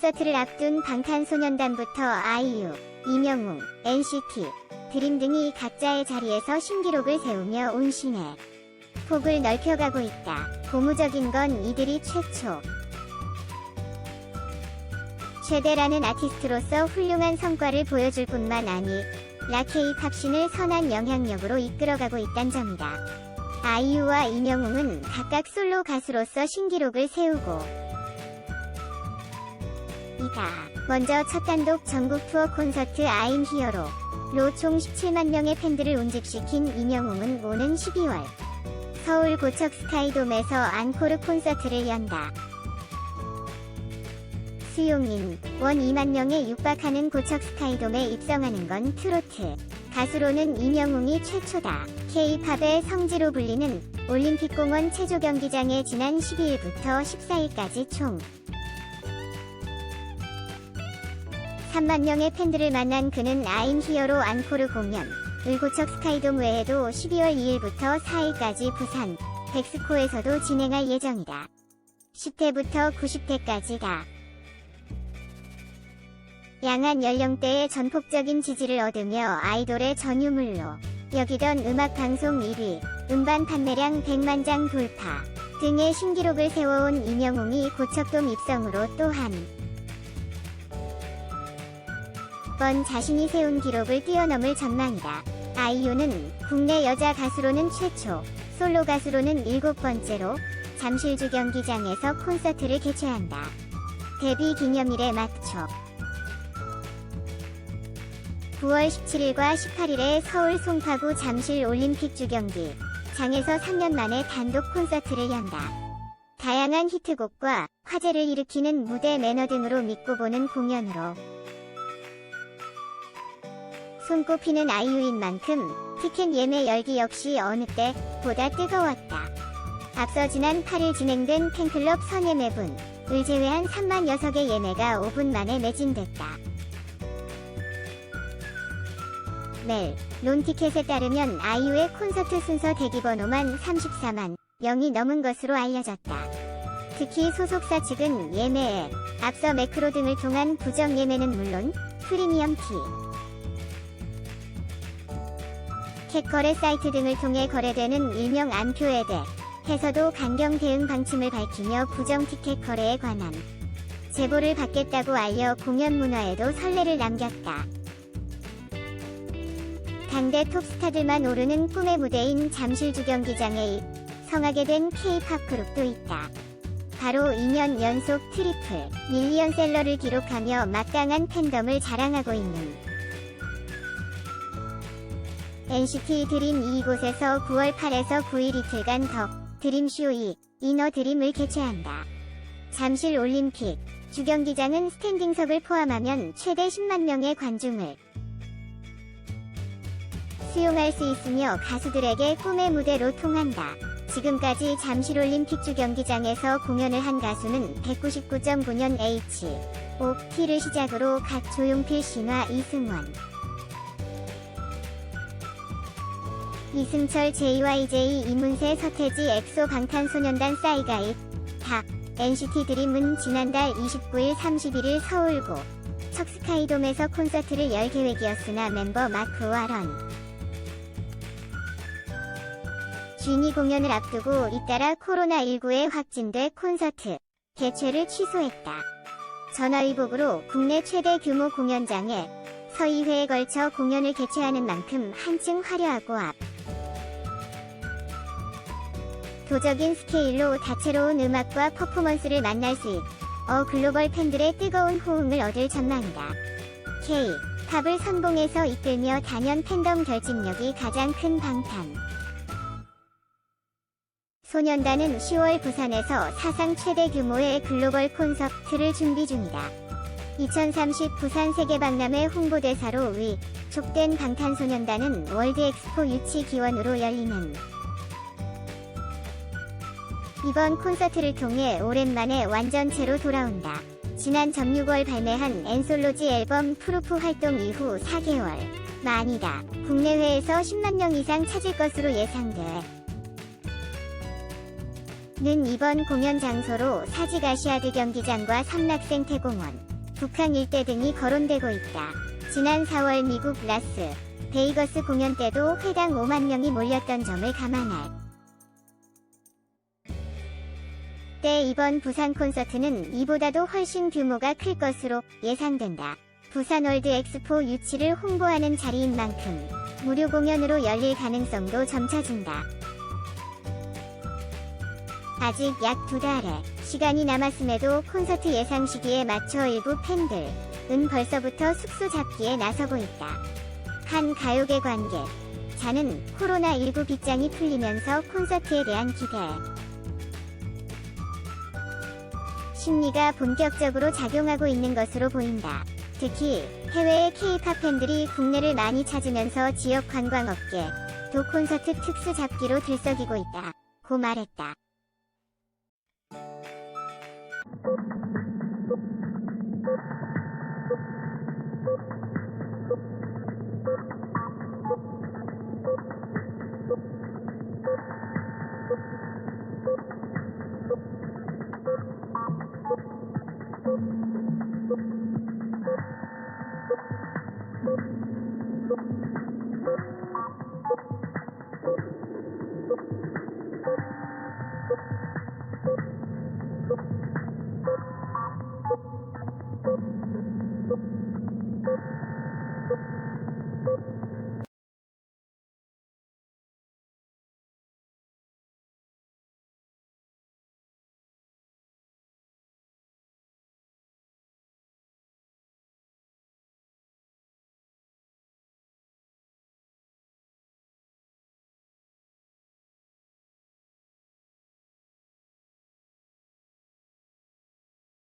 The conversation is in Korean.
콘서트를 앞둔 방탄소년단부터 아이유, 이명웅, NCT, 드림 등이 각자의 자리에서 신기록을 세우며 온신해 폭을 넓혀가고 있다. 고무적인 건 이들이 최초. 최대라는 아티스트로서 훌륭한 성과를 보여줄 뿐만 아니 라케이 팝신을 선한 영향력으로 이끌어가고 있단 점이다. 아이유와 이명웅은 각각 솔로 가수로서 신기록을 세우고 이다. 먼저 첫 단독 전국 투어 콘서트 I'm 히어로 로 총 17만 명의 팬들을 운집시킨 이명웅은 오는 12월 서울 고척 스카이돔에서 앙코르 콘서트를 연다. 수용인 원 2만 명에 육박하는 고척 스카이돔에 입성하는 건 트로트. 가수로는 이명웅이 최초다. K-팝의 성지로 불리는 올림픽공원 체조 경기장에 지난 12일부터 14일까지 총 3만 명의 팬들을 만난 그는 I'm 히어로 앙코르 공연, 을고척 스카이돔 외에도 12월 2일부터 4일까지 부산, 백스코에서도 진행할 예정이다. 10대부터 90대까지다. 양한 연령대의 전폭적인 지지를 얻으며 아이돌의 전유물로 여기던 음악 방송 1위, 음반 판매량 100만 장 돌파 등의 신기록을 세워온 이명웅이 고척돔 입성으로 또한 번 자신이 세운 기록을 뛰어넘을 전망이다. 아이유는 국내 여자 가수로는 최초, 솔로 가수로는 일곱 번째로 잠실주 경기장에서 콘서트를 개최한다. 데뷔 기념일에 맞춰 9월 17일과 18일에 서울 송파구 잠실 올림픽 주경기 장에서 3년 만에 단독 콘서트를 연다. 다양한 히트곡과 화제를 일으키는 무대 매너 등으로 믿고 보는 공연으로 손꼽히는 아이유인 만큼 티켓 예매 열기 역시 어느 때보다 뜨거웠다. 앞서 지난 8일 진행된 팬클럽 선예매분 을 제외한 3만 6의 예매가 5분 만에 매진됐다. 멜, 론티켓에 따르면 아이유의 콘서트 순서 대기 번호만 34만 0이 넘은 것으로 알려졌다. 특히 소속사 측은 예매에 앞서 매크로 등을 통한 부정 예매는 물론 프리미엄 티, 캣 거래 사이트 등을 통해 거래되는 일명 안표에 대해서도 강경 대응 방침을 밝히며 부정 티켓 거래에 관한 제보를 받겠다고 알려 공연 문화에도 선례를 남겼다. 당대 톱스타들만 오르는 꿈의 무대인 잠실 주 경기장에 성하게 된 K-팝 그룹도 있다. 바로 2년 연속 트리플 밀리언 셀러를 기록하며 막강한 팬덤을 자랑하고 있는 NCT 드림 이곳에서 9월 8에서 9일 이틀간 더 드림쇼 2 이너 드림을 개최한다. 잠실 올림픽 주경기장은 스탠딩석을 포함하면 최대 10만 명의 관중을 수용할 수 있으며 가수들에게 꿈의 무대로 통한다. 지금까지 잠실 올림픽 주경기장에서 공연을 한 가수는 199.9년 H, T를 시작으로 각 조용필 신화 이승원, 이승철 JYJ 이문세 서태지 엑소 방탄소년단 싸이가잇 다 NCT 드림은 지난달 29일 31일 서울고 척스카이돔에서 콘서트를 열 계획이었으나 멤버 마크와 런 쥐니 공연을 앞두고 잇따라 코로나19에 확진돼 콘서트 개최를 취소했다. 전화위복으로 국내 최대 규모 공연장에 서희회에 걸쳐 공연을 개최하는 만큼 한층 화려하고 앞 도적인 스케일로 다채로운 음악과 퍼포먼스를 만날 수 있, 어 글로벌 팬들의 뜨거운 호응을 얻을 전망이다. K, 팝을 선봉에서 이끌며 단연 팬덤 결집력이 가장 큰 방탄. 소년단은 10월 부산에서 사상 최대 규모의 글로벌 콘서트를 준비 중이다. 2030 부산 세계박람회 홍보대사로 위, 촉된 방탄소년단은 월드 엑스포 유치 기원으로 열리는 이번 콘서트를 통해 오랜만에 완전체로 돌아온다. 지난 점 6월 발매한 엔솔로지 앨범 프루프 활동 이후 4개월 만이다. 국내외에서 10만 명 이상 찾을 것으로 예상돼. 는 이번 공연 장소로 사직아시아드 경기장과 삼락생 태공원, 북한 일대 등이 거론되고 있다. 지난 4월 미국 라스 베이거스 공연 때도 회당 5만 명이 몰렸던 점을 감안할 때 이번 부산 콘서트는 이보다도 훨씬 규모가 클 것으로 예상된다. 부산 월드 엑스포 유치를 홍보하는 자리인 만큼 무료 공연으로 열릴 가능성도 점쳐진다. 아직 약 두 달의 시간이 남았음에도 콘서트 예상 시기에 맞춰 일부 팬들은 벌써부터 숙소 잡기에 나서고 있다. 한 가요계 관계 자는 코로나19 빗장이 풀리면서 콘서트에 대한 기대 심리가 본격적으로 작용하고 있는 것으로 보인다. 특히 해외의 K-팝 팬들이 국내를 많이 찾으면서 지역 관광업계 도 콘서트 특수 잡기로 들썩이고 있다. 고 말했다. Thank you.